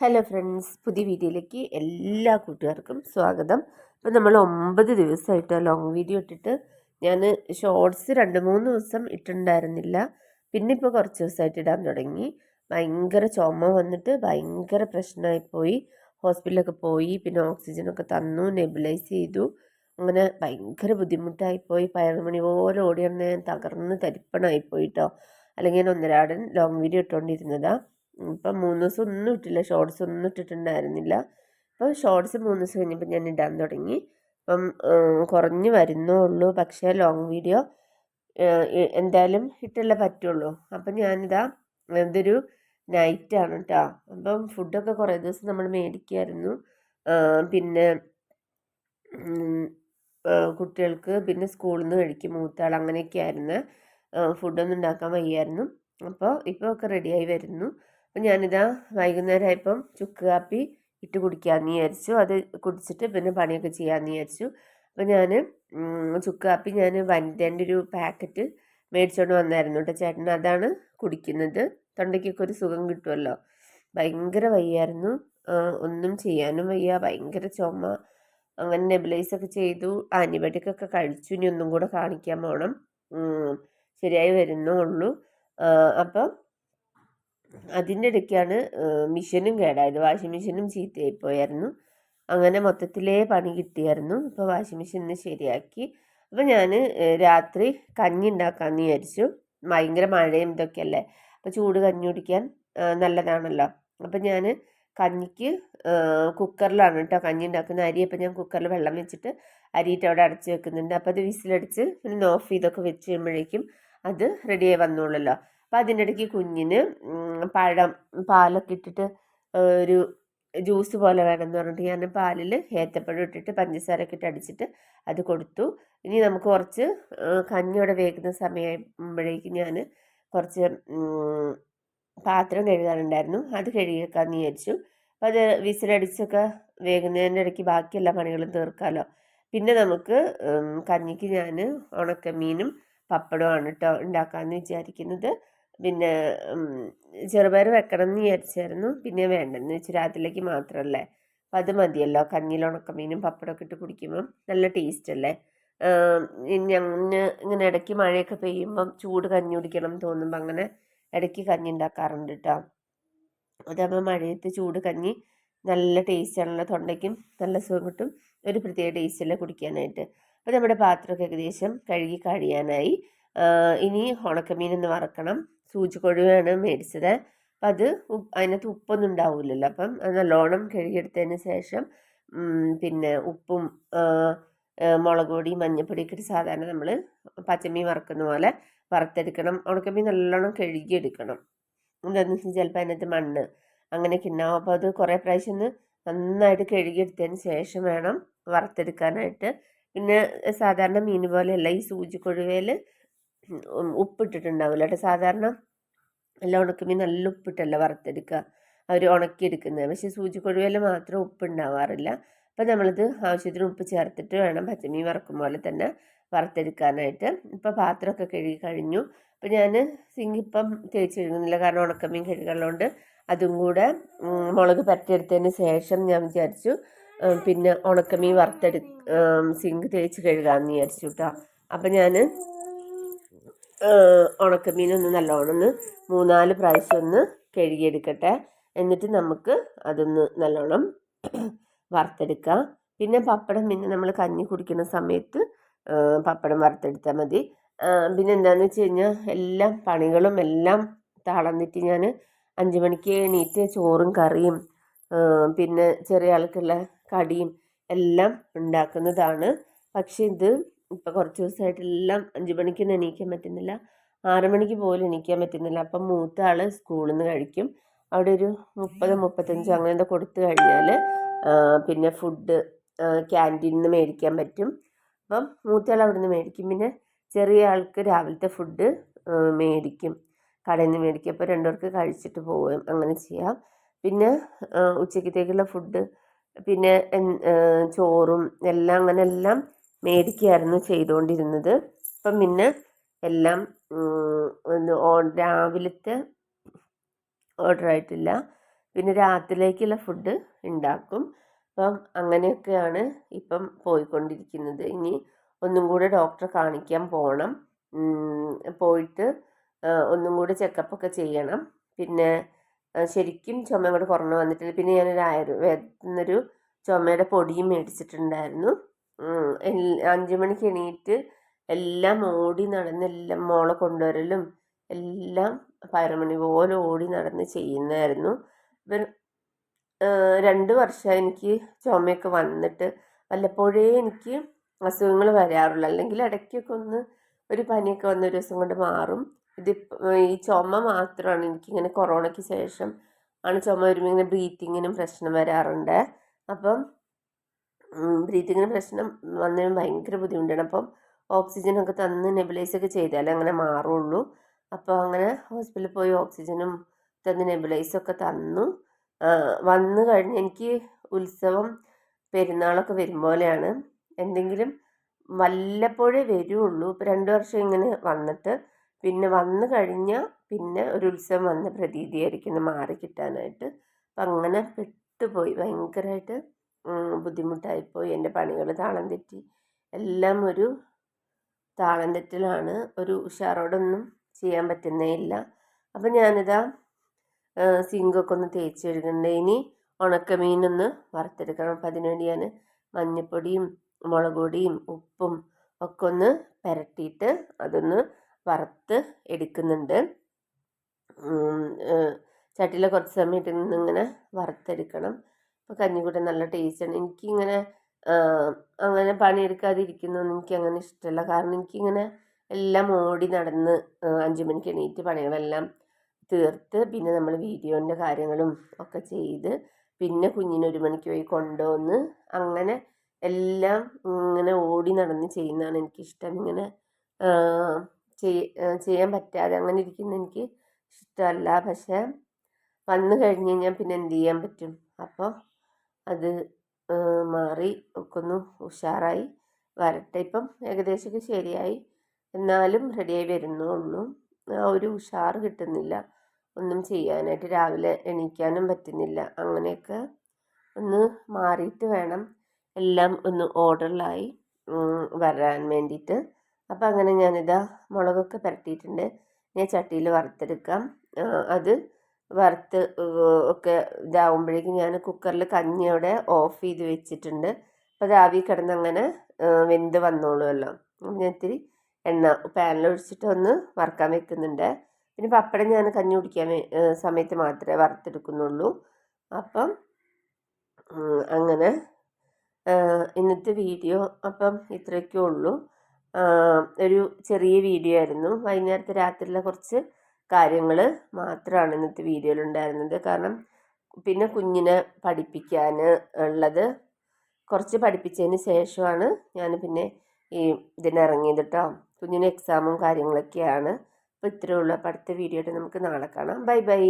Hello friends പുതിയ വീഡിയോയിലേക്ക് എല്ലാ കൂട്ടുകാർക്കും സ്വാഗതം. ഇപ്പം നമ്മൾ ഒമ്പത് ദിവസമായിട്ട് ലോങ് വീഡിയോ ഇട്ടിട്ട് ഞാൻ ഷോർട്സ് രണ്ട് മൂന്ന് ദിവസം ഇട്ടിട്ടുണ്ടായിരുന്നില്ല. പിന്നെ ഇപ്പോൾ കുറച്ച് ദിവസമായിട്ട് ഇടാൻ തുടങ്ങി. ഭയങ്കര ചുമ വന്നിട്ട് ഭയങ്കര പ്രശ്നമായി പോയി. ഹോസ്പിറ്റലൊക്കെ പോയി പിന്നെ ഓക്സിജനൊക്കെ തന്നു നെബിലൈസ് ചെയ്തു. അങ്ങനെ ഭയങ്കര ബുദ്ധിമുട്ടായിപ്പോയി പയറുമണി പോലെ ഓടി വന്ന് തകർന്ന് തരിപ്പണമായിപ്പോയി കേട്ടോ അല്ലെങ്കിൽ ഞാൻ ഒന്നരാടൻ ലോങ് വീഡിയോ ഇട്ടുകൊണ്ടിരുന്നതാണ് ഇപ്പം മൂന്ന് ദിവസം ഒന്നും ഇട്ടില്ല. ഷോർട്സ് ഒന്നും ഇട്ടിട്ടുണ്ടായിരുന്നില്ല. അപ്പം ഷോർട്സ് മൂന്ന് ദിവസം കഴിഞ്ഞപ്പോൾ ഞാൻ ഇടാൻ തുടങ്ങി. അപ്പം കുറഞ്ഞു വരുന്നേ ഉള്ളൂ. പക്ഷേ ലോങ് വീഡിയോ എന്തായാലും ഇട്ടല്ലേ പറ്റുള്ളൂ. അപ്പം ഞാനിതാ ഇതൊരു നൈറ്റാണ് കേട്ടോ അപ്പം ഫുഡൊക്കെ കുറേ ദിവസം നമ്മൾ മേടിക്കുമായിരുന്നു പിന്നെ കുട്ടികൾക്ക് പിന്നെ സ്കൂളിൽ നിന്ന് കഴിക്കും. മൂത്താൾ അങ്ങനെയൊക്കെ ആയിരുന്നു ഫുഡൊന്നും ഉണ്ടാക്കാൻ വയ്യായിരുന്നു. അപ്പോൾ ഇപ്പോൾ ഒക്കെ റെഡിയായി വരുന്നു. അപ്പം ഞാനിതാ വൈകുന്നേരമായപ്പം ചുക്ക് കാപ്പി ഇട്ട് കുടിക്കാമെന്ന് വിചാരിച്ചു. അത് കുടിച്ചിട്ട് പിന്നെ പണിയൊക്കെ ചെയ്യാമെന്ന് വിചാരിച്ചു. അപ്പം ഞാൻ ചുക്ക് കാപ്പി ഞാൻ വനിതേന്റെ ഒരു പാക്കറ്റ് മേടിച്ചുകൊണ്ട് വന്നായിരുന്നു കേട്ടോ ചേട്ടൻ അതാണ് കുടിക്കുന്നത്. തൊണ്ടയ്ക്കൊക്കെ ഒരു സുഖം കിട്ടുമല്ലോ ഭയങ്കര വയ്യായിരുന്നു. ഒന്നും ചെയ്യാനും വയ്യ. ഭയങ്കര ചുമ. അങ്ങനെ നെബിലൈസൊക്കെ ചെയ്തു. ആന്റിബയോട്ടിക് ഒക്കെ കഴിച്ചു. ഇനി ഒന്നും കൂടെ കാണിക്കാൻ പോകണം ശരിയായി വരുന്നുള്ളൂ അപ്പം അതിന്റെ ഇടയ്ക്കാണ് മിഷനും കേടായത് വാഷിംഗ് മെഷീനും ചീത്തയായി പോയായിരുന്നു. അങ്ങനെ മൊത്തത്തിലേ പണി കിട്ടിയായിരുന്നു. അപ്പോൾ വാഷിംഗ് മെഷീനിന് ശരിയാക്കി. അപ്പോൾ ഞാൻ രാത്രി കഞ്ഞി ഉണ്ടാക്കാമെന്ന് വിചാരിച്ചു. ഭയങ്കര മഴയും ഇതൊക്കെയല്ലേ അപ്പോൾ ചൂട് കഞ്ഞി കുടിക്കാൻ നല്ലതാണല്ലോ. അപ്പോൾ ഞാൻ കഞ്ഞിക്ക് കുക്കറിലാണ് കേട്ടോ കഞ്ഞി ഉണ്ടാക്കുന്ന അരി അപ്പോൾ ഞാൻ കുക്കറിൽ വെള്ളം വെച്ചിട്ട് അരിയിട്ട് അവിടെ അടച്ച് വെക്കുന്നുണ്ട്. അപ്പോൾ അത് വിസിലടിച്ച് പിന്നെ ഓഫ് ചെയ്തൊക്കെ വെച്ച് കഴിയുമ്പോഴേക്കും അത് റെഡിയായി വന്നോളല്ലോ അപ്പോൾ അതിന്റെ ഇടയ്ക്ക് കുഞ്ഞിന് പഴം പാലൊക്കെ ഇട്ടിട്ട് ഒരു ജ്യൂസ് പോലെ വേണമെന്ന് പറഞ്ഞിട്ട് ഞാൻ പാലിൽ ഏത്തപ്പഴം ഇട്ടിട്ട് പഞ്ചസാരയൊക്കെ ഇട്ട് അടിച്ചിട്ട് അത് കൊടുത്തു. ഇനി നമുക്ക് കുറച്ച് കഞ്ഞിയോടെ വേകുന്ന സമയമാകുമ്പോഴേക്കും ഞാൻ കുറച്ച് പാത്രം കഴുകാനുണ്ടായിരുന്നു. അത് കഴുകിയേക്കാന്ന് വിചാരിച്ചു. അപ്പോൾ അത് വിസിലടിച്ചൊക്കെ വേകുന്നതിന്റെ ഇടയ്ക്ക് ബാക്കി എല്ലാ പണികളും തീർക്കാമല്ലോ പിന്നെ നമുക്ക് കഞ്ഞിക്ക് ഞാൻ ഉണക്കമീനും പപ്പടമാണ് കേട്ടോ ഉണ്ടാക്കാമെന്ന് വിചാരിക്കുന്നത്. പിന്നെ ചെറുപയർ വെക്കണം എന്ന് വിചാരിച്ചായിരുന്നു. പിന്നെ വേണ്ടെന്ന് വെച്ച് രാത്രിയിലേക്ക് മാത്രമല്ലേ. അപ്പം അത് മതിയല്ലോ. കഞ്ഞിയിൽ ഉണക്കമീനും പപ്പടമൊക്കെ ഇട്ട് കുടിക്കുമ്പം നല്ല ടേസ്റ്റ് അല്ലേ. ഞങ്ങൾ ഇങ്ങനെ ഇടയ്ക്ക് മഴയൊക്കെ പെയ്യുമ്പം ചൂട് കഞ്ഞി കുടിക്കണം എന്ന് തോന്നുമ്പോൾ അങ്ങനെ ഇടയ്ക്ക് കഞ്ഞി ഉണ്ടാക്കാറുണ്ട് കേട്ടോ അതാകുമ്പോൾ മഴയത്ത് ചൂട് കഞ്ഞി നല്ല ടേസ്റ്റ് ആണല്ലോ. തൊണ്ടയ്ക്കും നല്ല സുഖം കിട്ടും. ഒരു പ്രത്യേക ടേസ്റ്റല്ലേ കുടിക്കാനായിട്ട്. അപ്പോൾ നമ്മുടെ പാത്രമൊക്കെ ഏകദേശം കഴുകി കഴിയാനായി ഇനി ഉണക്കമീൻ ഒന്ന് വറക്കണം. സൂചി കൊഴുവാണ് മേടിച്ചത്. അപ്പം അത് അതിനകത്ത് ഉപ്പൊന്നും ഉണ്ടാവില്ലല്ലോ അപ്പം നല്ലോണം കഴുകിയെടുത്തതിന് ശേഷം പിന്നെ ഉപ്പും മുളക് പൊടി മഞ്ഞൾപ്പൊടി ഒക്കെ സാധാരണ നമ്മൾ പച്ചമീൻ വറക്കുന്ന പോലെ വറുത്തെടുക്കണം. ഉണക്കമീൻ നല്ലോണം കഴുകിയെടുക്കണം. എന്താണെന്ന് വെച്ചാൽ ചിലപ്പോൾ അതിനകത്ത് മണ്ണ് അങ്ങനെയൊക്കെ ഉണ്ടാവും. അപ്പോൾ അത് കുറേ പ്രാവശ്യം ഒന്ന് നന്നായിട്ട് കഴുകിയെടുത്തതിന് ശേഷം വേണം വറുത്തെടുക്കാനായിട്ട്. പിന്നെ സാധാരണ മീൻ പോലെയല്ല ഈ സൂചി കൊഴുവേൽ ഉപ്പിട്ടിട്ടുണ്ടാവില്ല. കേട്ടോ. സാധാരണ എല്ലാം ഉണക്കുമ്പോൾ നല്ല ഉപ്പിട്ടല്ല വറുത്തെടുക്കുക? അവർ ഉണക്കിയെടുക്കുന്നത്. പക്ഷേ സൂചി കൊഴുവേല മാത്രം ഉപ്പുണ്ടാവാറില്ല. അപ്പം നമ്മളിത് ആവശ്യത്തിന് ഉപ്പ് ചേർത്തിട്ട് വേണം പച്ചമീൻ വറക്കും പോലെ തന്നെ വറുത്തെടുക്കാനായിട്ട്. ഇപ്പം പാത്രമൊക്കെ കഴുകി കഴിഞ്ഞു. അപ്പം ഞാൻ സിങ്ക് ഇപ്പം തേച്ച് കാരണം ഉണക്കമീൻ കഴുകുള്ളതുകൊണ്ട് അതും കൂടെ മുളക് പരട്ടിയെടുത്തതിന് ശേഷം ഞാൻ വിചാരിച്ചു പിന്നെ ഉണക്കമീൻ വറുത്തെടു സിങ്ക് തേച്ച് കഴുകാമെന്ന് വിചാരിച്ചു കേട്ടോ. അപ്പം ഞാൻ ഉണക്കമീനൊന്ന് നല്ലോണം ഒന്ന് മൂന്നാൽ പ്രാവശ്യം ഒന്ന് കഴുകിയെടുക്കട്ടെ. എന്നിട്ട് നമുക്ക് അതൊന്ന് നല്ലോണം വറുത്തെടുക്കാം. പിന്നെ പപ്പടം പിന്നെ നമ്മൾ കഞ്ഞി കുടിക്കുന്ന സമയത്ത് പപ്പടം വറുത്തെടുത്താൽ മതി. പിന്നെ എന്താണെന്ന് വെച്ച് കഴിഞ്ഞാൽ എല്ലാം പണികളും എല്ലാം തളർന്നിട്ട് ഞാൻ അഞ്ച് മണിക്ക് എണീറ്റ് ചോറും കറിയും പിന്നെ ചെറിയ ആൾക്കുള്ള കടിയും എല്ലാം ഉണ്ടാക്കുന്നതാണ്. പക്ഷേ ഇത് ഇപ്പോൾ കുറച്ച് ദിവസമായിട്ടെല്ലാം അഞ്ച് മണിക്കൊന്നും എണീക്കാൻ പറ്റുന്നില്ല. ആറ് മണിക്ക് പോലും എണീക്കാൻ പറ്റുന്നില്ല. അപ്പം മൂത്ത ആൾ സ്കൂളിൽ നിന്ന് കഴിക്കും. അവിടെ ഒരു മുപ്പത് മുപ്പത്തഞ്ച് അങ്ങനെ എന്താ കൊടുത്തു കഴിഞ്ഞാൽ പിന്നെ ഫുഡ് ക്യാന്റീനിൽ നിന്ന് മേടിക്കാൻ പറ്റും. അപ്പം മൂത്തയാൾ അവിടെ നിന്ന് മേടിക്കും. പിന്നെ ചെറിയ ആൾക്ക് രാവിലത്തെ ഫുഡ് മേടിക്കും. കടയിൽ നിന്ന് മേടിക്കും. അപ്പോൾ രണ്ടുപേർക്ക് കഴിച്ചിട്ട് പോവുകയും അങ്ങനെ ചെയ്യാം. പിന്നെ ഉച്ചക്കത്തേക്കുള്ള ഫുഡ് പിന്നെ ചോറും എല്ലാം അങ്ങനെ എല്ലാം മേടിക്കുകയായിരുന്നു ചെയ്തുകൊണ്ടിരുന്നത് ഇപ്പം പിന്നെ എല്ലാം രാവിലത്തെ ഓർഡർ ആയിട്ടില്ല. പിന്നെ രാത്രിയിലേക്കുള്ള ഫുഡ് ഉണ്ടാക്കും. അപ്പം അങ്ങനെയൊക്കെയാണ് ഇപ്പം പോയിക്കൊണ്ടിരിക്കുന്നത്. ഇനി ഒന്നും കൂടെ ഡോക്ടറെ കാണിക്കാൻ പോകണം. പോയിട്ട് ഒന്നും ചെക്കപ്പ് ചെക്കപ്പൊക്കെ ചെയ്യണം. പിന്നെ ശരിക്കും ചുമ കൂടെ കുറഞ്ഞു വന്നിട്ടില്ല. പിന്നെ ഞാനൊരു ആയുർവേദത്തിൽ നിന്നൊരു ചുമയുടെ പൊടിയും മേടിച്ചിട്ടുണ്ടായിരുന്നു. അഞ്ച് മണിക്ക് എണീറ്റ് എല്ലാം ഓടി നടന്ന് എല്ലാം മോളെ കൊണ്ടുവരലും എല്ലാം പരമണി പോലെ ഓടി നടന്ന് ചെയ്യുന്നതായിരുന്നു. ഇവർ രണ്ട് വർഷമായി എനിക്ക് ചുമയൊക്കെ വന്നിട്ട് വല്ലപ്പോഴേ എനിക്ക് അസുഖങ്ങൾ വരാറുള്ളൂ. അല്ലെങ്കിൽ ഇടയ്ക്കൊക്കെ ഒന്ന് ഒരു പനിയൊക്കെ വന്ന് ഒരു ദിവസം കൊണ്ട് മാറും. ഇത് ഈ ചുമ മാത്രമാണ് എനിക്കിങ്ങനെ കൊറോണയ്ക്ക് ശേഷം ആണ് ചുമ വരുമ്പോൾ ഇങ്ങനെ ബ്രീത്തിങ്ങിനും പ്രശ്നം വരാറുണ്ട്. അപ്പം ബ്രീത്തിങ്ങിന് പ്രശ്നം വന്നതിന് ഭയങ്കര ബുദ്ധിമുട്ടാണ്. അപ്പം ഓക്സിജനൊക്കെ തന്ന് നെബിലൈസൊക്കെ ചെയ്താലേ അങ്ങനെ മാറുള്ളൂ. അപ്പോൾ അങ്ങനെ ഹോസ്പിറ്റലിൽ പോയി ഓക്സിജനും തന്ന് നെബിലൈസൊക്കെ തന്നു. വന്നു കഴിഞ്ഞ് എനിക്ക് ഉത്സവം പെരുന്നാളൊക്കെ വരും പോലെയാണ്. എന്തെങ്കിലും വല്ലപ്പോഴേ വരുള്ളൂ. ഇപ്പോൾ രണ്ട് വർഷം ഇങ്ങനെ വന്നിട്ട് പിന്നെ വന്നു കഴിഞ്ഞാൽ പിന്നെ ഒരു ഉത്സവം വന്ന പ്രതീതിയായിരിക്കും മാറി കിട്ടാനായിട്ട്. അപ്പം അങ്ങനെ പെട്ടുപോയി ഭയങ്കരമായിട്ട് ബുദ്ധിമുട്ടായിപ്പോയി. എന്റെ പണികൾ താളം തെറ്റി. എല്ലാം ഒരു താളം തെറ്റിലാണ്. ഒരു ഉഷാറോടൊന്നും ചെയ്യാൻ പറ്റുന്നേ ഇല്ല. അപ്പം ഞാനിതാ സിങ്കൊക്കെ ഒന്ന് തേച്ച് കഴുകണ്ടേ ഇനി ഉണക്കമീനൊന്ന് വറുത്തെടുക്കണം. അപ്പം അതിനുവേണ്ടി ഞാൻ മഞ്ഞൾപ്പൊടിയും മുളക് പൊടിയും ഉപ്പും ഒക്കെ ഒന്ന് പുരട്ടിയിട്ട് അതൊന്ന് വറുത്ത് എടുക്കുന്നുണ്ട്. ചട്ടിയിൽ കുറച്ച് സമയം ഇട്ട് ഇങ്ങനെ വറുത്തെടുക്കണം. അപ്പോൾ കഞ്ഞിക്കൂട്ടൻ നല്ല ടേസ്റ്റാണ്. എനിക്കിങ്ങനെ അങ്ങനെ പണിയെടുക്കാതിരിക്കുന്നൊന്നും എനിക്ക് അങ്ങനെ ഇഷ്ടമല്ല കാരണം എനിക്കിങ്ങനെ എല്ലാം ഓടി നടന്ന് അഞ്ച് മണിക്ക് എണീറ്റ് പണികളെല്ലാം തീർത്ത് പിന്നെ നമ്മൾ വീഡിയോന്റെ കാര്യങ്ങളും ഒക്കെ ചെയ്ത് പിന്നെ കുഞ്ഞിനൊരു മണിക്ക് പോയി കൊണ്ടുവന്ന് അങ്ങനെ എല്ലാം ഇങ്ങനെ ഓടി നടന്ന് ചെയ്യുന്നതാണ് എനിക്കിഷ്ടം. ഇങ്ങനെ ചെയ്യാൻ പറ്റാതെ അങ്ങനെ ഇരിക്കുന്ന എനിക്ക് ഇഷ്ടമല്ല. പക്ഷേ വന്നു കഴിഞ്ഞ് കഴിഞ്ഞാൽ പിന്നെ എന്ത് ചെയ്യാൻ പറ്റും? അപ്പോൾ അത് മാറി ഒക്കെ ഒന്ന് ഉഷാറായി. വരട്ടെ ഇപ്പം. ഏകദേശമൊക്കെ ശരിയായി. എന്നാലും റെഡിയായി വരുന്നുള്ളൂ ആ ഒരു ഉഷാർ കിട്ടുന്നില്ല. ഒന്നും ചെയ്യാനായിട്ട് രാവിലെ എണീക്കാനും പറ്റുന്നില്ല. അങ്ങനെയൊക്കെ ഒന്ന് മാറിയിട്ട് വേണം. എല്ലാം ഒന്ന് ഓർഡറിലായി വരാൻ വേണ്ടിയിട്ട്. അപ്പോൾ അങ്ങനെ ഞാനിതാ മുളകൊക്കെ പുരട്ടിയിട്ടുണ്ട്. ഞാൻ ചട്ടിയിൽ വറുത്തെടുക്കാം. അത് വറുത്ത് ഒക്കെ ഇതാവുമ്പോഴേക്കും ഞാൻ കുക്കറിൽ കഞ്ഞിയോടെ ഓഫ് ചെയ്ത് വെച്ചിട്ടുണ്ട്. അപ്പോൾ അത് ആവി കിടന്നങ്ങനെ വെന്ത് വന്നോളുമല്ലോ ഞാൻ ഇത്തിരി എണ്ണ പാനിലൊഴിച്ചിട്ട് ഒന്ന് വറുക്കാൻ വെക്കുന്നുണ്ട്. പിന്നെ പപ്പടം ഞാൻ കഞ്ഞി കുടിക്കാൻ സമയത്ത് മാത്രമേ വറുത്തെടുക്കുന്നുള്ളൂ. അപ്പം അങ്ങനെ ഇന്നത്തെ വീഡിയോ അപ്പം ഇത്രയൊക്കെ ഉള്ളൂ. ഒരു ചെറിയ വീഡിയോ ആയിരുന്നു. വൈകുന്നേരത്തെ രാത്രിയിലെ കുറച്ച് കാര്യങ്ങൾ മാത്രമാണ് ഇന്നത്തെ വീഡിയോയിൽ ഉണ്ടായിരുന്നത്. കാരണം പിന്നെ കുഞ്ഞിനെ പഠിപ്പിക്കാൻ ഉള്ളത് കുറച്ച് പഠിപ്പിച്ചതിന് ശേഷമാണ് ഞാൻ പിന്നെ ഈ ഇതിനിറങ്ങിയത് കേട്ടോ കുഞ്ഞിന് എക്സാമും കാര്യങ്ങളൊക്കെയാണ്. അപ്പോൾ ഇത്രയേ ഉള്ളൂ. അപ്പോൾ അടുത്ത വീഡിയോ നമുക്ക് നാളെ കാണാം. Bye bye.